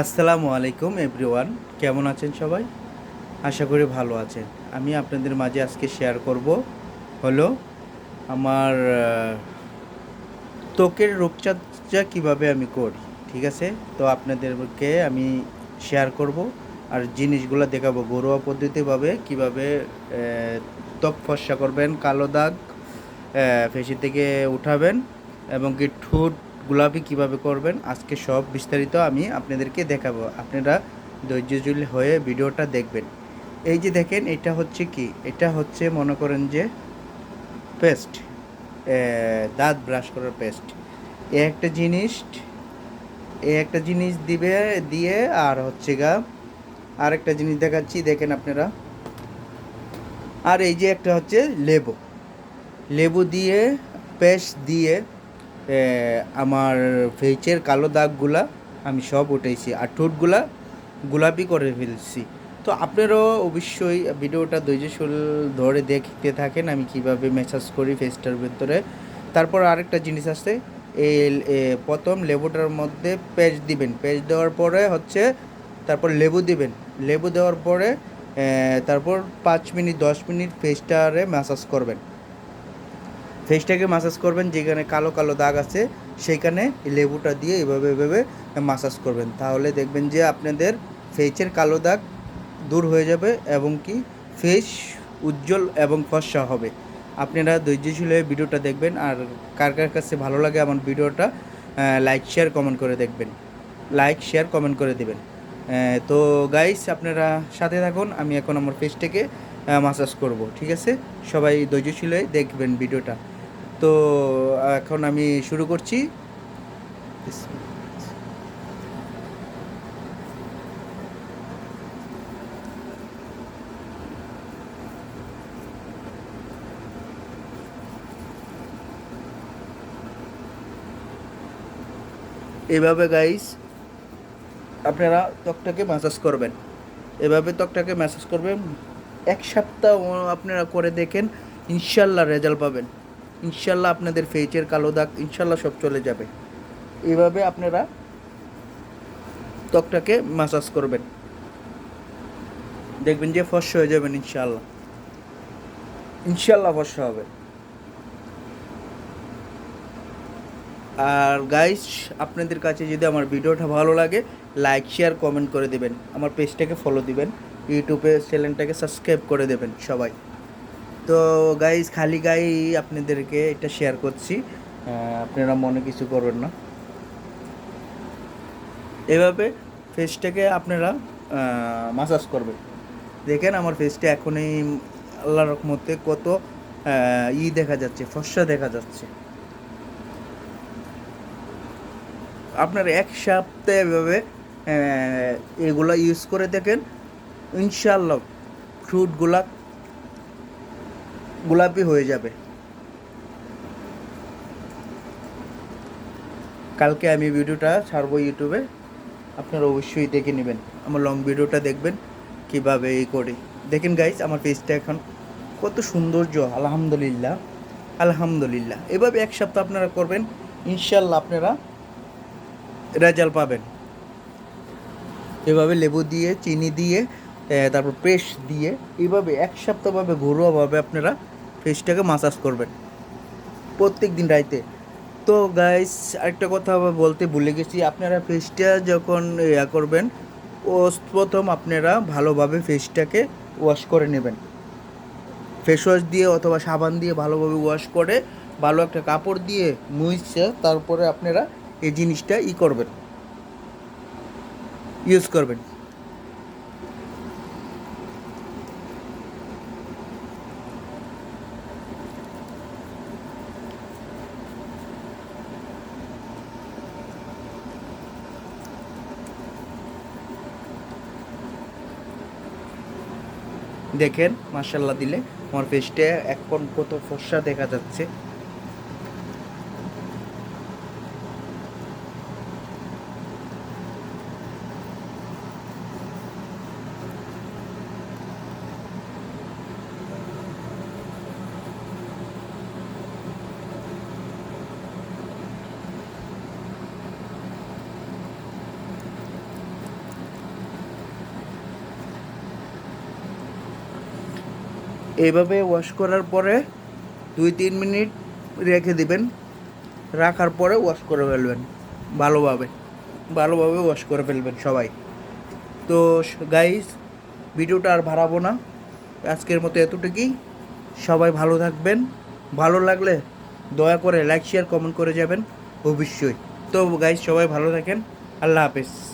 আসসালামু আলাইকুম এভরিওয়ান কেমন আছেন সবাই? আশা করি ভালো আছেন। আমি আপনাদের মাঝে আজকে শেয়ার করব হলো আমার ত্বকের রূপচর্চা কীভাবে আমি করি, ঠিক আছে? তো আপনাদেরকে আমি শেয়ার করব আর জিনিসগুলো দেখাবো ঘরোয়া পদ্ধতিভাবে কীভাবে ত্বক ফর্সা করবেন, কালো দাগ ফেসি থেকে উঠাবেন এবং কি ঠোঁট গোলাপি কীভাবে করবেন, আজকে সব বিস্তারিত আমি আপনাদেরকে দেখাবো। আপনারা ধৈর্যশীল হয়ে ভিডিওটা দেখবেন। এই যে দেখেন, এটা হচ্ছে কি? এটা হচ্ছে, মনে করেন যে, পেস্ট দাঁত ব্রাশ করার পেস্ট। এ একটা জিনিস, এ একটা জিনিস দিবে, দিয়ে আর হচ্ছে গা আর একটা জিনিস দেখাচ্ছি, দেখেন আপনারা। আর এই যে একটা হচ্ছে লেবু। লেবু দিয়ে, পেস্ট দিয়ে আমার ফেসের কালো দাগগুলা আমি সব উঠেছি আর ঠোঁটগুলা গোলাপি করে ফেলছি। তো আপনারাও অবশ্যই ভিডিওটা ধৈর্যশীল ধরে দেখতে থাকেন, আমি কীভাবে মেসাজ করি ফেসটার ভেতরে। তারপর আরেকটা জিনিস আছে এই প্রথম লেবুটার মধ্যে পেস্ট দিবেন। পেস্ট দেওয়ার পরে হচ্ছে তারপর লেবু দিবেন। লেবু দেওয়ার পরে তারপর পাঁচ মিনিট, দশ মিনিট ফেসটারে ম্যাসাজ করবেন। ফেসটাকে মাসাজ করবেন, যেখানে কালো কালো দাগ আছে, সেইখানে লেবুটা দিয়ে এভাবে এভাবে মাসাজ করবেন। তাহলে দেখবেন যে আপনাদের ফেসের কালো দাগ দূর হয়ে যাবে এবং কি ফেস উজ্জ্বল এবং ফর্সা হবে। আপনারা ধৈর্যশীল হয়ে ভিডিওটা দেখবেন আর কার কার কাছে ভালো লাগে আমার ভিডিওটা লাইক শেয়ার কমেন্ট করে দেখবেন। লাইক শেয়ার কমেন্ট করে দেবেন। তো গাইস আপনারা সাথে থাকুন, আমি এখন আমার ফেসটাকে মাসাজ করব, ঠিক আছে? সবাই ধৈর্যশীল হয়ে দেখবেন ভিডিওটা। তো এখন আমি শুরু করছি। এভাবে গাইস আপনারা ত্বকটাকে ম্যাসাজ করবেন। এভাবে ত্বকটাকে ম্যাসাজ করবেন। এক সপ্তাহ আপনারা করে দেখেন, ইনশাল্লাহ রেজাল্ট পাবেন। ইনশাল্লাহ আপনাদের ফেসের কালো দাগ ইনশাল্লাহ সব চলে যাবে। এভাবে আপনারা ত্বকটাকে মাসাজ করবেন। দেখবেন যে ফর্সা হয়ে যাবেন ইনশাল্লাহ। ইনশাল্লাহ ফর্সা হবে। আর গাইস আপনাদের কাছে যদি আমার ভিডিওটা ভালো লাগে লাইক শেয়ার কমেন্ট করে দেবেন। আমার পেজটাকে ফলো দিবেন। ইউটিউবে চ্যানেলটাকে সাবস্ক্রাইব করে দেবেন সবাই। তো গাইজ খালি গাই আপনাদেরকে এটা শেয়ার করছি। আপনারা মনে কিছু করবেন না। এভাবে ফেসটাকে আপনারা মাসাজ করবেন। দেখেন আমার ফেসটা এখনই আল্লাহর রহমতে কত ই দেখা যাচ্ছে, ফর্সা দেখা যাচ্ছে। আপনার এক সপ্তাহে এভাবে এগুলো ইউজ করে দেখেন। ইনশাল্লাহ ফ্রুটগুলা গোলাপি হয়ে যাবে। কালকে আমি ভিডিওটা ছাড়বো ইউটিউবে, আপনারা অবশ্যই দেখে নেবেন। আমার লং ভিডিওটা দেখবেন, কীভাবে এই করি। দেখেন গাইস আমার ফেসটা এখন কত সৌন্দর্য, আলহামদুলিল্লাহ আলহামদুলিল্লাহ। এভাবে এক সপ্তাহ আপনারা করবেন ইনশাল্লাহ আপনারা রেজাল্ট পাবেন। এভাবে লেবু দিয়ে, চিনি দিয়ে তারপর পেস্ট দিয়ে এইভাবে এক সপ্তাহভাবে ঘরোয়াভাবে আপনারা ফেসটাকে মাসাজ করবেন। প্রত্যেক দিন রাইতে। তো গাইস আরেকটা কথা বলতে ভুলে গেছি, আপনারা ফেসটা যখন ইয়া করবেন ও প্রথম আপনারা ভালোভাবে ফেসটাকে ওয়াশ করে নেবেন। ফেস ওয়াশ দিয়ে অথবা সাবান দিয়ে ভালোভাবে ওয়াশ করে, ভালো একটা কাপড় দিয়ে মুইছে, তারপরে আপনারা এই জিনিসটা ই করবেন। ইউজ করবেন। দেখেন মার্শাল্লাহ দিলে। আমার ফেসটা এখন কত ফর্সা দেখা যাচ্ছে। এইভাবে ওয়াশ করার পরে দুই, তিন মিনিট রেখে দিবেন। রাখার পরে ওয়াশ করে ফেলবেন, ভালোভাবে। ভালোভাবে ওয়াশ করে ফেলবেন সবাই। তো গাইস ভিডিওটা আর বাড়াবো না। আজকের মতো এতটুকুই। সবাই ভালো থাকবেন। ভালো লাগলে দয়া করে লাইক শেয়ার কমেন্ট করে যাবেন, অবশ্যই। তো গাইস সবাই ভালো থাকেন। আল্লাহ হাফেজ।